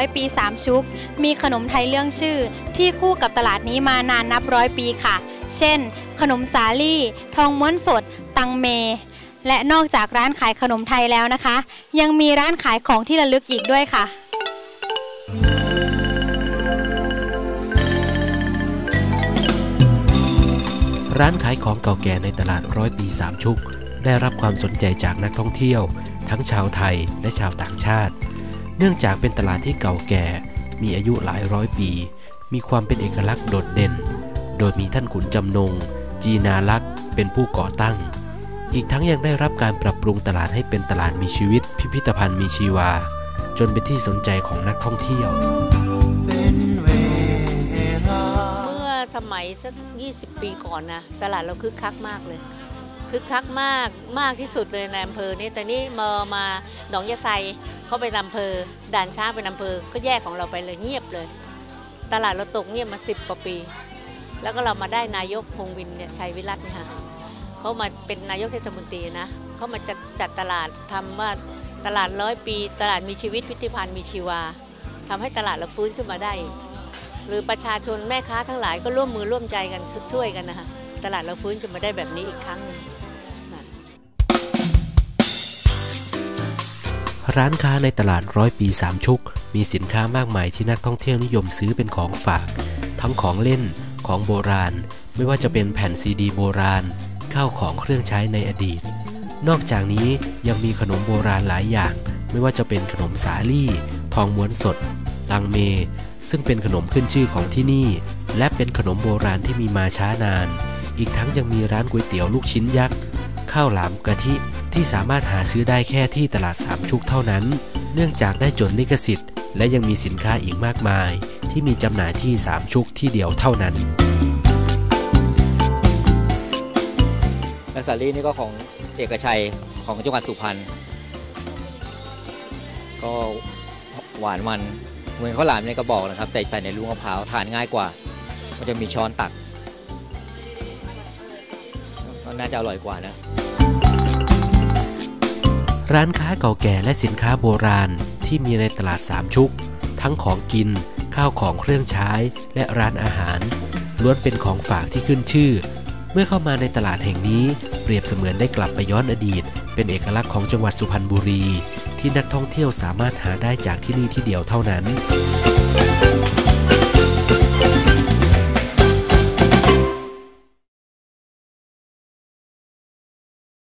อยปีสามชุก มีขนมไทยเรื่องชื่อ ที่คู่กับตลาดนี้มานานนับร้อยปีค่ะ เช่น ขนมสาลี่ ทองม้วนสด ตังเม และนอกจากร้านขายขนมไทยแล้วนะคะ ยังมีร้านขายของที่ระลึกอีกด้วยค่ะร้านขายของเก่าแก่ในตลาดร้อยปีสามชุก ได้รับความสนใจจากนักท่องเที่ยว ทั้งชาวไทยและชาวต่างชาติ เนื่องจากเป็นตลาดที่เก่าแก่ มีอายุหลายร้อยปี มีความเป็นเอกลักษณ์โดดเด่น โดยมีท่านขุนจำนง จีนาลักษณ์เป็นผู้ก่อตั้ง อีกทั้งยังได้รับการปรับปรุงตลาดให้เป็นตลาดมีชีวิต พิพิธภัณฑ์มีชีวา จนเป็นที่สนใจของนักท่องเที่ยวเมื่อสมัยสัก 20 ปีก่อนนะ ตลาดเราคึกคักมากเลย คึกคักมากมากที่สุดเลยในอำเภอนี่แต่นี่มามาหนองยะไซเขาเป็นอำเภอด่านช้างเป็นอำเภอก็แยกของเราไปเลยเงียบเลย ตลาดเราตกเงียบมา10กว่าปี แล้วก็เรามาได้นายกพงวินเนี่ยชัยวิรัตน์เนี่ยค่ะเขามาเป็นนายกเทศมนตรีนะเขามาจัดจัดตลาดทำว่าตลาดร้อยปี ตลาดมีชีวิตพิพิธภัณฑ์มีชีวาทำให้ตลาดเราฟื้นขึ้นมาได้ หรือประชาชนแม่ค้าทั้งหลายก็ร่วมมือร่วมใจกันช่วยกันนะคะ ตลาดเราฟื้นขึ้นมาได้แบบนี้อีกครั้งนึงร้านค้าในตลาดร้อยปีสามชุก มีสินค้ามากมายที่นักท่องเที่ยวนิยมซื้อเป็นของฝาก ทั้งของเล่นของโบราณ ไม่ว่าจะเป็นแผ่นซีดีโบราณ ข้าวของเครื่องใช้ในอดีต นอกจากนี้ยังมีขนมโบราณหลายอย่าง ไม่ว่าจะเป็นขนมสาลี่ ทองม้วนสดตังเม ซึ่งเป็นขนมขึ้นชื่อของที่นี่ และเป็นขนมโบราณที่มีมาช้านาน อีกทั้งยังมีร้านก๋วยเตี๋ยวลูกชิ้นยักษ์ ข้าวหลามกะทิที่สามารถหาซื้อได้แค่ที่ตลาดสามชุกเท่านั้น เนื่องจากได้จดลิขสิทธิ์ และยังมีสินค้าอีกมากมาย ที่มีจำหน่ายที่สามชุกที่เดียวเท่านั้นและสาลี่นี่ก็ของเอกชัยของจังหวัดสุพรรณก็หวานมันเหมือนข้าวหลามในกระบอกนะครับ แต่ใส่ในลูกมะพร้าวทานง่ายกว่า มันจะมีช้อนตัก น่าจะอร่อยกว่านะร้านค้าเก่าแก่และสินค้าโบราณที่มีในตลาดสามชุก ทั้งของกิน ข้าวของเครื่องใช้ และร้านอาหาร ล้วนเป็นของฝากที่ขึ้นชื่อ เมื่อเข้ามาในตลาดแห่งนี้ เปรียบเสมือนได้กลับไปย้อนอดีต เป็นเอกลักษณ์ของจังหวัดสุพรรณบุรี ที่นักท่องเที่ยวสามารถหาได้จากที่นี่ที่เดียวเท่านั้น